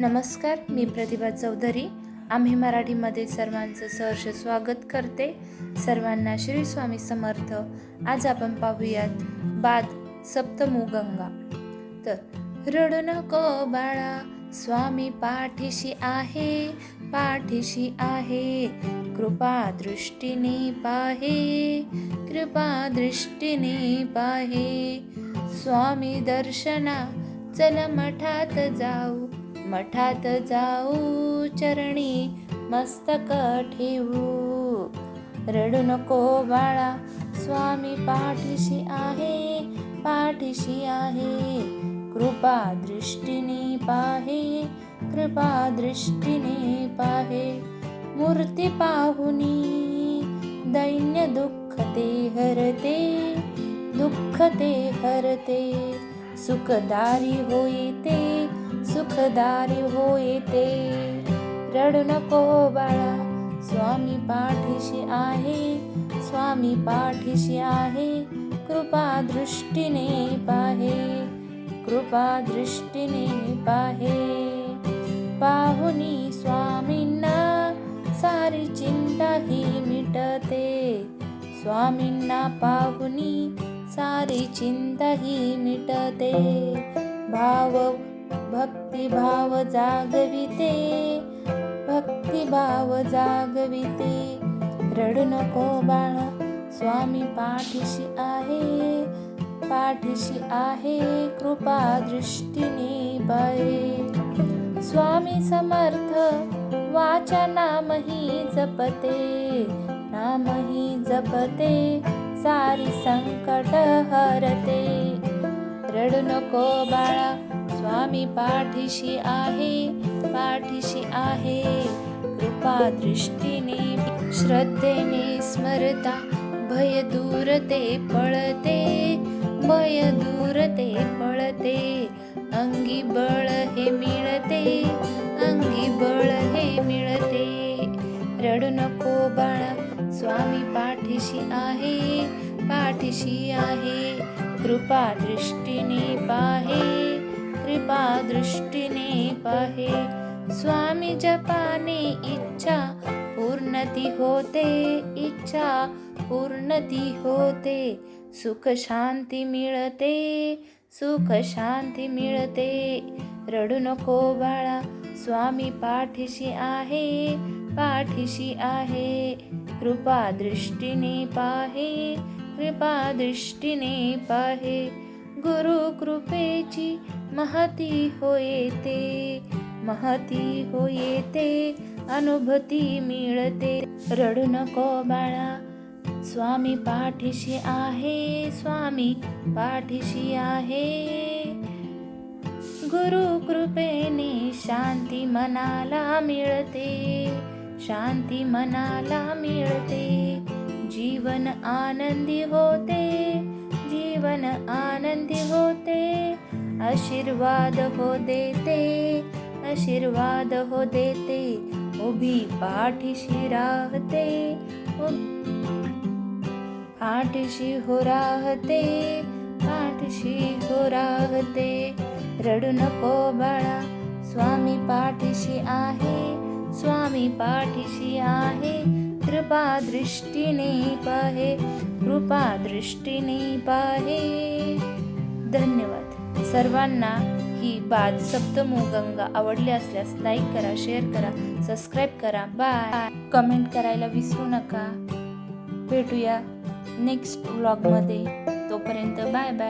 नमस्कार मी प्रतिभा चौधरी. आम्ही मराठीमध्ये सर्वांचं सहर्ष स्वागत करते. सर्वांना श्री स्वामी समर्थ. आज आपण पाहूयात बाद सप्तमुगंगा तर रडू नको बाळा स्वामी पाठीशी आहे पाठीशी आहे. कृपा दृष्टीने पाहे कृपा दृष्टीने पाहे. स्वामी दर्शना चल मठात जाऊ. मठात जाऊ चरणी मस्तक ठेवू. रडू नको बाळा स्वामी पाठीशी आहे पाठीशी आहे. कृपा दृष्टीने पाहे कृपा दृष्टीने पाहे. मूर्ती पाहुनी दैन्य दुःख ते हरते दुःख ते हरते. सुखदारी होईते सुखदारी होईते रडू नको बाळा स्वामी पाठीशी आहे स्वामी पाठीशी आहे कृपा दृष्टीने पाहे कृपा दृष्टीने पाहे. पाहुनी स्वामींना सारी चिंता ही मिटते स्वामींना पाहुनी सारी चिंता ही मिटते. भाव भक्तिभाव जागविते. भक्तिभाव जागविते. रडू नको बाळा स्वामी पाठीशी आहे. पाठीशी आहे कृपा दृष्टीने बळे स्वामी समर्थ वाचा नामही जपते. नामही जपते. सारी संकट हरते. रडू नको बाळा स्वामी पाठीशी आहे पाठीशी आहे. कृपा दृष्टीने श्रद्धेने स्मरता भय दूर ते पळते भय दूर ते पळते. अंगी बळ हे मिळते अंगी बळ हे मिळते. रडू नको स्वामी पाठीशी आहे पाठीशी आहे. कृपा दृष्टीने पाहे कृपा दृष्टीने पाहे. स्वामी जपाने इच्छा पूर्णती होते इच्छा पूर्णती होते. सुख शांती मिळते सुख शांती मिळते. रडू नको बाळा स्वामी पाठीशी आहे पाठीशी आहे. कृपा दृष्टीने पाहे कृपा दृष्टीने पाहे गुरु कृपेची महती होयते महती होयते अनुभूती मिळते. रडू नको बाळा स्वामी पाठीशी आहे स्वामी पाठीशी आहे. गुरु कृपेने शांती मनाला मिळते. शांती मनाला मिळते जीवन आनंदी होते जीवन आनंदी होते. आशीर्वाद हो देते आशीर्वाद हो देते. उभी पाठीशी राहते पाठीशी हो राहते पाठीशी हो राहते. रडू नको बाळा स्वामी पाठीशी आहे. स्वामी पाठीशी आहे. कृपा दृष्टीने पाहे. कृपा दृष्टीने पाहे. धन्यवाद. सर्वांना ही बाद सप्तमुगंगा आवडली असल्यास लाईक करा शेअर करा सबस्क्राईब करा. बाय. कमेंट करायला विसरू नका. भेटूया नेक्स्ट व्लॉगमध्ये तोपर्यंत बाय बाय.